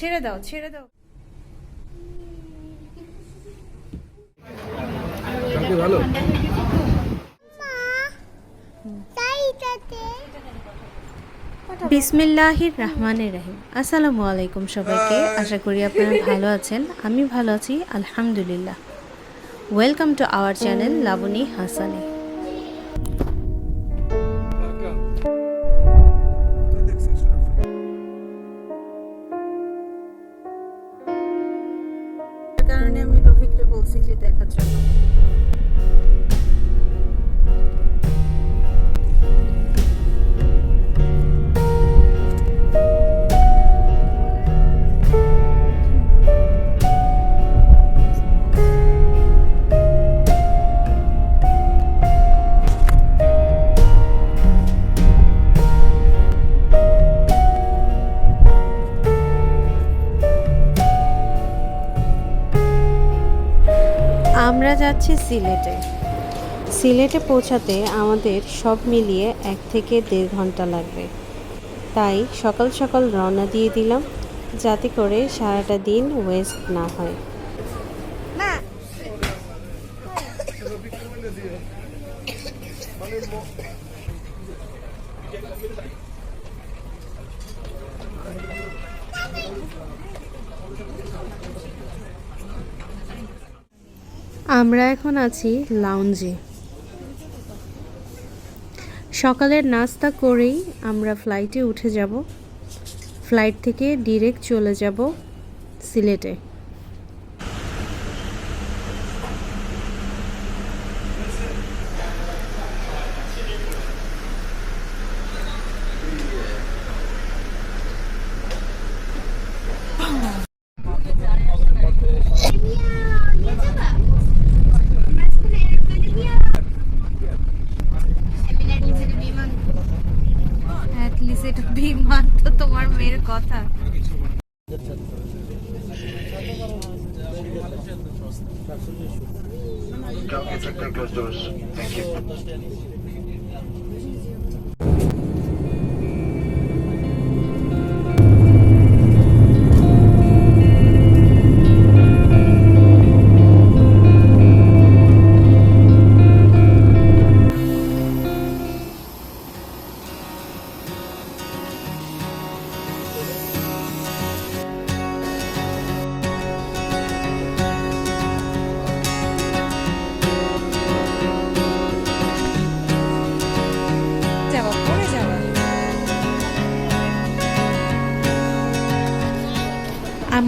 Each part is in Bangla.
ছেড়ে দাও ছেড়ে দাও। ভালো? বিসমিল্লাহির রহমানির রহিম। আসসালামু আলাইকুম সবাইকে। আশা করি আপনারা ভালো আছেন। আমি ভালো আছি আলহামদুলিল্লাহ। Welcome to our channel Laboni Hasani. আমরা যাচ্ছি সিলেটে। সিলেটে পৌঁছাতে আমাদের সব মিলিয়ে এক থেকে দেড় ঘণ্টা লাগবে। তাই সকাল সকাল রওনা দিয়ে দিলাম, যাতে করে সারাটা দিন ওয়েস্ট না হয়। আমরা এখন আছি লাউঞ্জে সকালের নাস্তা করেই আমরা ফ্লাইটে উঠে যাব। ফ্লাইট থেকে ডিরেক্ট চলে যাব সিলেটে Kalk yetekler göz Thank you.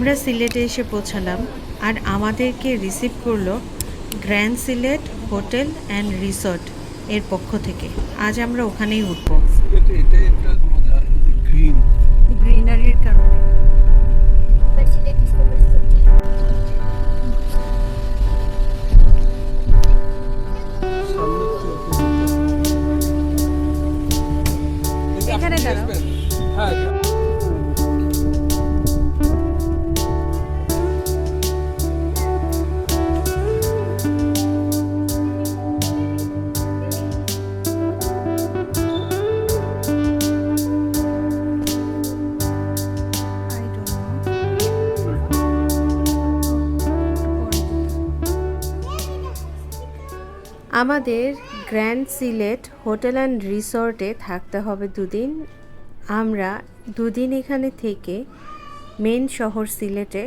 আমরা সিলেটে এসে পৌঁছালাম আর আমাদেরকে রিসিভ করল grand Sylhet hotel and resort এর পক্ষ থেকে। আজ আমরা ওখানেই উঠবো। গ্রিনারির কারণে। এখানে দাঁড়াও। হ্যাঁ আমাদের গ্র্যান্ড সিলেট হোটেল অ্যান্ড রিসর্টে থাকতে হবে দুদিন। আমরা দুদিন এখানে থেকে মেন শহর সিলেটে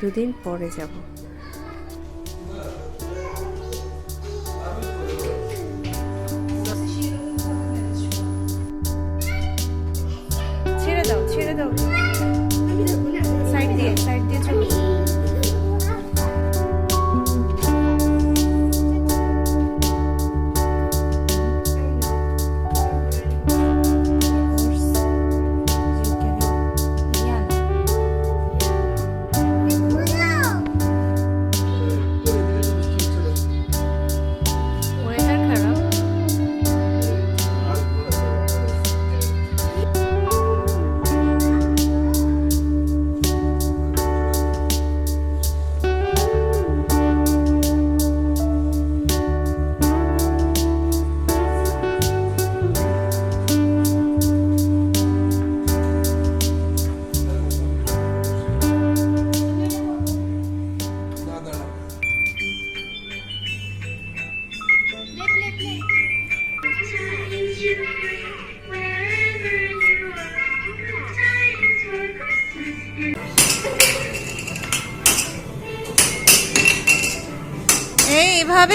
দুদিন পরে যাব।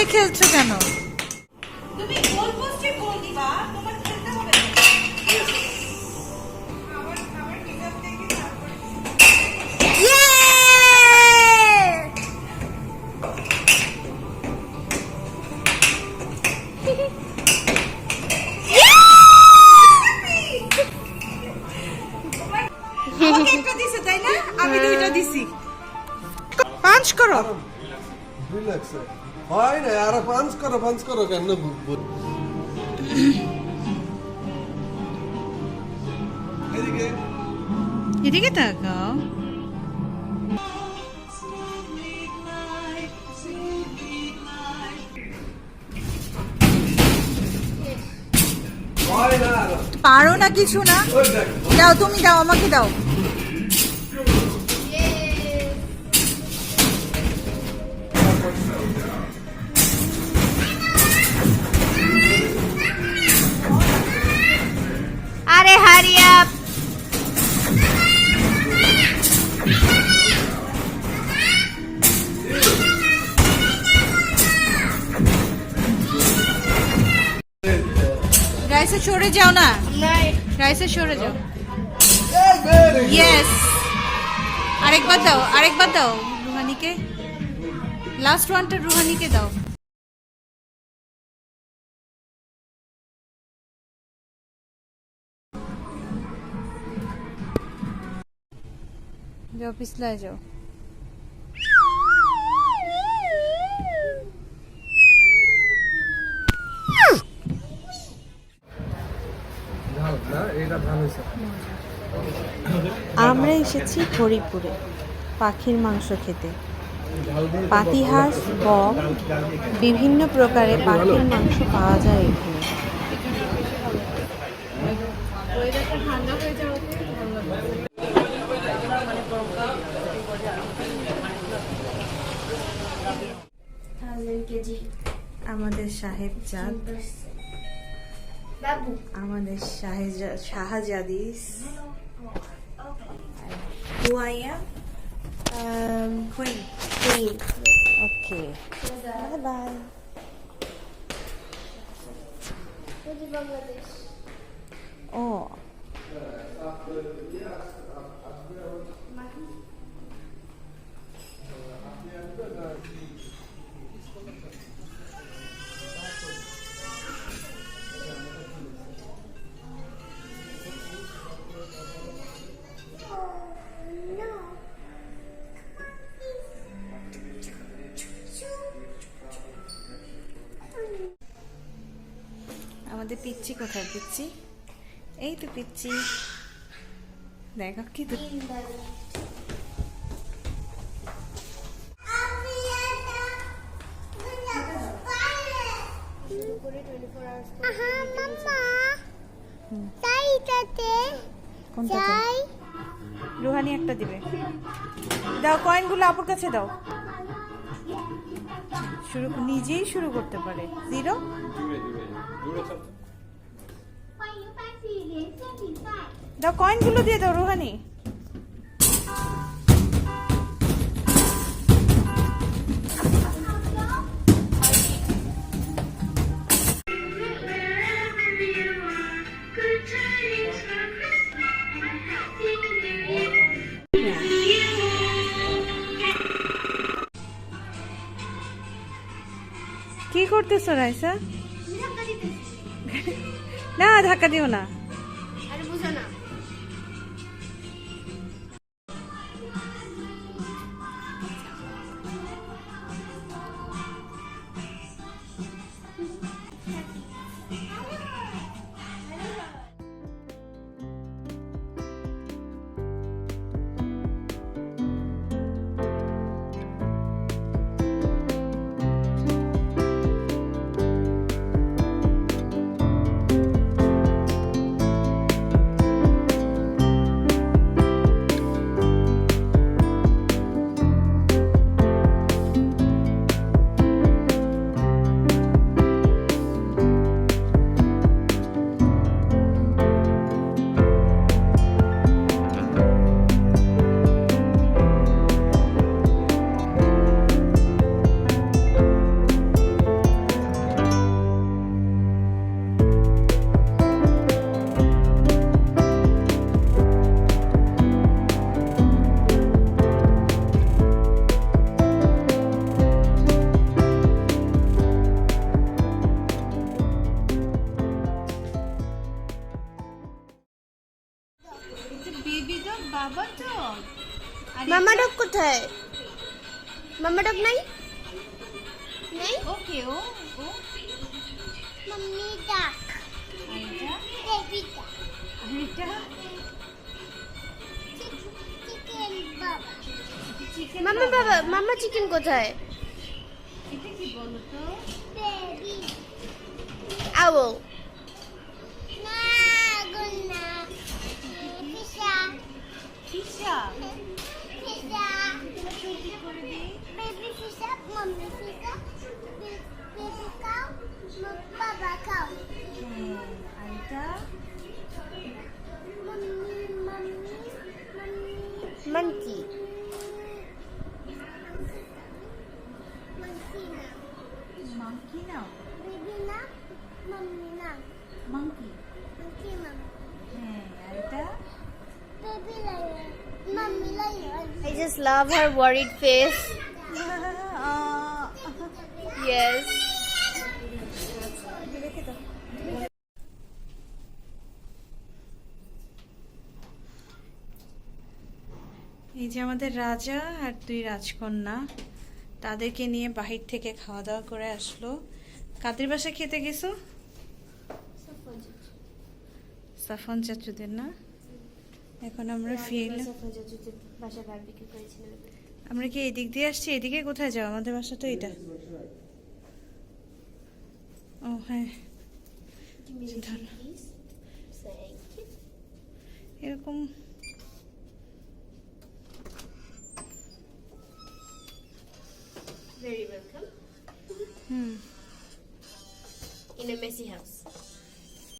খেলছো কেন? আর পাঞ্চ করো পাঞ্চ করো কেন? এদিকে। তাকাও। পারো না কিছু না। দাও তুমি দাও আমাকে দাও। রাইসে সরে যাও না। রাইসে সরে যাও। ইয়েস আরেকবার দাও আরেকবার দাও রুহানিকে। লাস্ট ওয়ানটা রুহানিকে দাও। যাও পিছলায় যাও ঝাল না এটা ভালো হয়েছে আমরা এসেছি হরিপুরে, পাখির মাংস খেতে। পাতিহাঁস, বক, বিভিন্ন প্রকারের পাখির মাংস পাওয়া যায় এখানে। আমাদের সাহেব চাঁদ আমাদের শাহেজা শাহজাদিস Who I am? Um, Queen. Queen. Okay. Bye bye. Oh. আমাদের পিচ্ছি কোথায় পিচ্ছি? এই তো পিচ্ছি। দেখো কি তো রুহানি একটা দিবে। দাও কয়েনগুলো আপুর কাছে দাও। শুরু নিজেই শুরু করতে পারে। জিরো? দাও কয়েনগুলো দিয়ে দাও রুহানি। কি করতেছো রাইসা? না ধাক্কা দিও না। মামা ডগ কোথায়? মামা ডগ নাই? নাই? ওকে ও ও। Mummy duck. বেবি। ডাক মামা বাবা। মামা চিকেন কোথায়? এটা কি বলো তো? বেবি আও ফিশা পিসা কি করে দিই বেবি পিসা মাম্মি পিসা বেবি খাও বাবা খাও হ্যাঁ আর এটা mummy mummy mummy monkey monkey না মাংকি নাও বেবি না মাম্মি না মাংকি মাঙ্কি মাম্মি হ্যাঁ আর এটা Baby lion. Mommy lion. I just love her worried face. Yes. এই যে আমাদের রাজা আর দুই রাজকন্যা, তাদেরকে নিয়ে বাহির থেকে খাওয়া দাওয়া করে আসলো কাদের বাসায় খেতে গেছো সাফন চাচুদের না এখন আমরা ফিল আমরা কি এদিক দিয়ে আসছি? এদিকে কোথায় যাও? আমাদের বাসা তো এটা। ও হ্যাঁ। এরকম। Very welcome. Hmm. In a messy house.